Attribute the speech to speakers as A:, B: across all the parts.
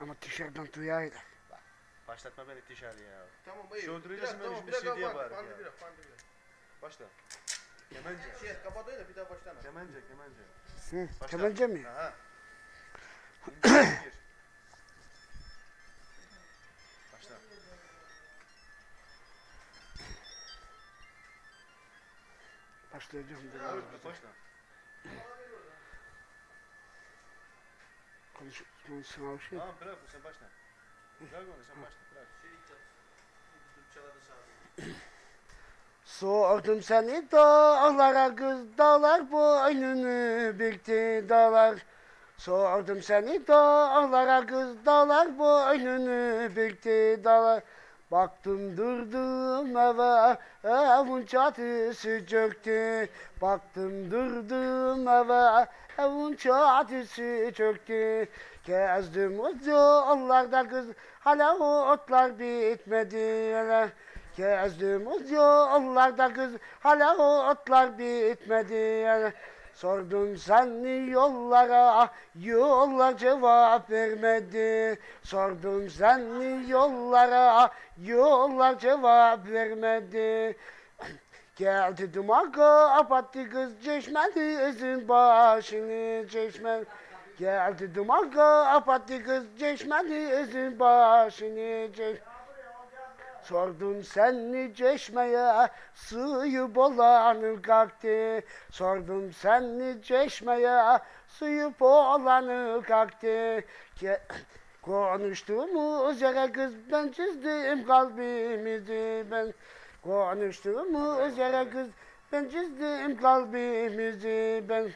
A: Ama dışarıdan duyaydı.
B: Başlatma beni dışarı ya.
C: Tamam Bir dakika,
B: beni, şimdi
C: fan-
B: bari
C: fan
B: ya.
C: bir dakika, fan bir dakika.
B: Başla. Kemence.
C: Şey kapatıyor da bir daha baştan al.
B: Kemence, kemence.
A: Hı,
B: Başla.
A: kemence mi?
B: Aha. Başla.
A: Başlayacağım. Biraz.
B: başla.
A: Konuş, konuşsun şey.
B: Tamam bırak sen başla. Bırak onu sen başla bırak.
C: Şey Türkçelerde sağ
A: Sordum seni dağlara kız dağlar boynunu büktü dağlar. Sordum seni dağlara kız dağlar boynunu büktü dağlar. Baktım durdum eve evin çatısı çöktü. Baktım durdum eve evin çatısı çöktü. Gezdim o yollarda kız hala o otlar bitmedi. Hala. Gezdim o yollarda kız hala o otlar bitmedi. Sordum seni yollara yollar cevap vermedi. Sordum seni yollara yollar cevap vermedi. Geldi duman kapattı kız çeşmenizin başını çeşmen. Geldi duman kapattı kız çeşmenizin başını çeşmen. Sordum seni çeşmeye, suyu bolanı kalktı. Sordum seni çeşmeye, suyu bolanı kalktı. Ke Konuştuğumuz yere kız ben çizdim kalbimizi ben. Konuştuğumuz yere kız ben çizdim kalbimizi ben.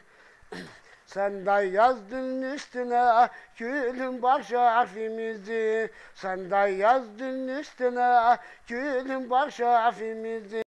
A: Sen de yazdın üstüne gülün baş harfimizi. Sen de yazdın üstüne gülün baş harfimizi.